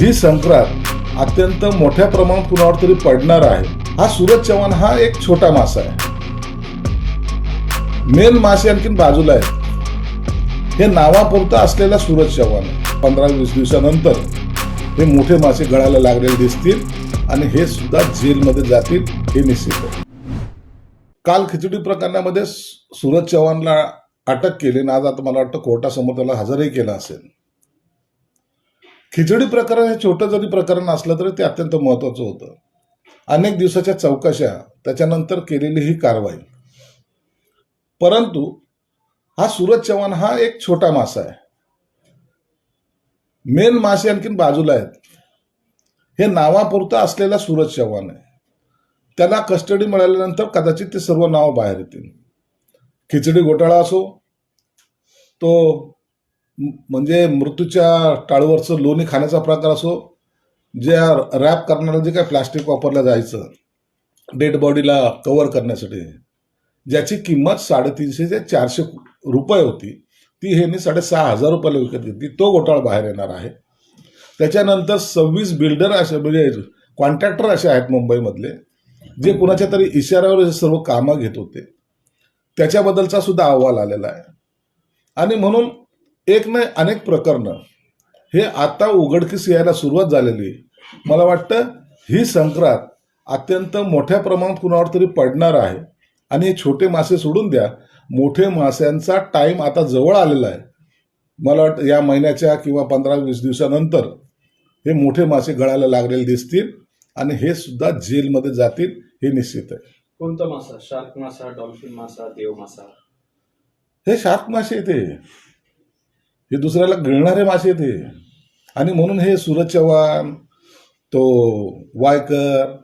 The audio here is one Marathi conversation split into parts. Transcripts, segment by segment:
ही संक्रांत अत्यंत मोठ्या प्रमाणात कुणावर तरी पडणार आहे. हा सूरज चव्हाण हा एक छोटा मासा आहे. मेन मासे आणखीन बाजूला आहेत. हे नावापुरता असलेला सूरज चव्हाण पंधरा वीस दिवसानंतर हे मोठे मासे गळायला लागलेले दिसतील आणि हे सुद्धा जेलमध्ये जातील हे निश्चित आहे. काल खिचडी प्रकरणामध्ये सूरज चव्हाणला अटक केली आणि आज आता मला वाटतं कोर्टासमोर त्याला हजरही केला असेल. खिचडी प्रकरण हे छोटं जरी प्रकरण असलं तरी ते अत्यंत महत्वाचं होतं. अनेक दिवसाच्या चौकशा त्याच्यानंतर केलेली ही कारवाई. परंतु हा सूरज चव्हाण हा एक छोटा मासा आहे. मेन मासे आणखीन बाजूला आहेत. हे नावापुरतं असलेला सूरज चव्हाण आहे. त्याला कस्टडी मिळाल्यानंतर कदाचित ते सर्व नावं बाहेर येतील. खिचडी घोटाळा असो तो म्हणजे मृत्यूच्या टाळूवरचं लोणी खाण्याचा प्रकार असो जे रॅप करणारं जे काय प्लास्टिक वापरलं जायचं डेड बॉडीला कवर करण्यासाठी ज्याची किंमत साडेतीनशे ते चारशे रुपये होती ती ह्यांनी साडेसहा हजार रुपयाला विकत घेतली. तो घोटाळा बाहेर येणार आहे. त्याच्यानंतर सव्वीस बिल्डर असे म्हणजे कॉन्ट्रॅक्टर असे आहेत मुंबईमधले जे कुणाच्या तरी इशाऱ्यावर सर्व कामं घेत होते. त्याच्याबद्दलचा सुद्धा अहवाल आलेला आहे. आणि म्हणून एक नाही अनेक प्रकरणं. हे आता उघडकीस यायला सुरुवात झालेली आहे. मला वाटतं ही संक्रांत अत्यंत मोठ्या प्रमाणात कुणावर तरी पडणार आहे. आणि हे छोटे मासे सोडून द्या. मोठे माश्यांचा टाईम आता जवळ आलेला आहे. मला वाटतं या महिन्याच्या किंवा पंधरा वीस दिवसानंतर हे मोठे मासे गळायला लागलेले दिसतील आणि हे सुद्धा जेलमध्ये जातील हे निश्चित आहे. कोणता मासा? शार्क मासा डॉल्फिन मासा देव मासा? हे शार्क मासे येते हे दुसऱ्याला गिळणारे मासे येते आणि म्हणून हे सूरज चव्हाण तो वायकर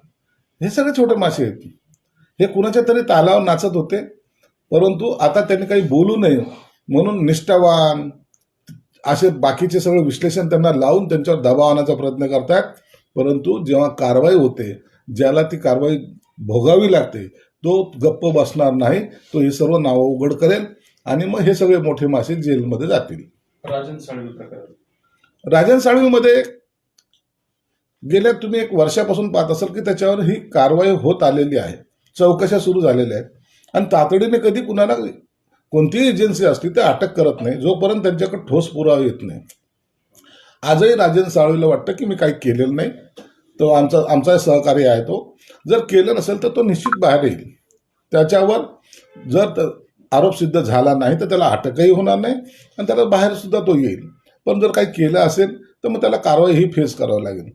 हे सगळे छोटे मासे आहेत. हे कुणाच्या तरी तालावर नाचत होते. परंतु आता त्यांनी काही बोलू नये म्हणून निष्ठावान असे बाकीचे सगळं विश्लेषण त्यांना लावून त्यांच्यावर दबाव आणण्याचा प्रयत्न करतात. परंतु जेव्हा कारवाई होते ज्याला ती कारवाई भोगावी लागते तो गप्प बसणार नाही. तो हे सर्व नावं उघड करेल आणि मग हे सगळे मोठे मासे जेलमध्ये जातील. राजन साळवी प्रकरण. राजन साळवीमध्ये गेल्या तुम्ही एक वर्षापासून पाहत असाल की त्याच्यावर ही कारवाई होत आलेली आहे. चौकशा सुरू झालेल्या आहेत. आणि तातडीने कधी कुणाला कोणतीही एजन्सी असली ते अटक करत नाही. जोपर्यंत त्यांच्याकडे ठोस पुरावा येत नाही. आजही राजन साळवीला वाटतं की मी काही केलेलं नाही. तो आमचा आमचा सहकार्य आहे तो. जर केलं नसेल तर तो निश्चित बाहेर येईल. त्याच्यावर जर आरोप सिद्ध झाला नाही तर त्याला अटकही होणार नाही आणि त्याला बाहेरसुद्धा तो येईल. पण जर काही केलं असेल तर मग त्याला कारवाई ही फेस करावी लागेल.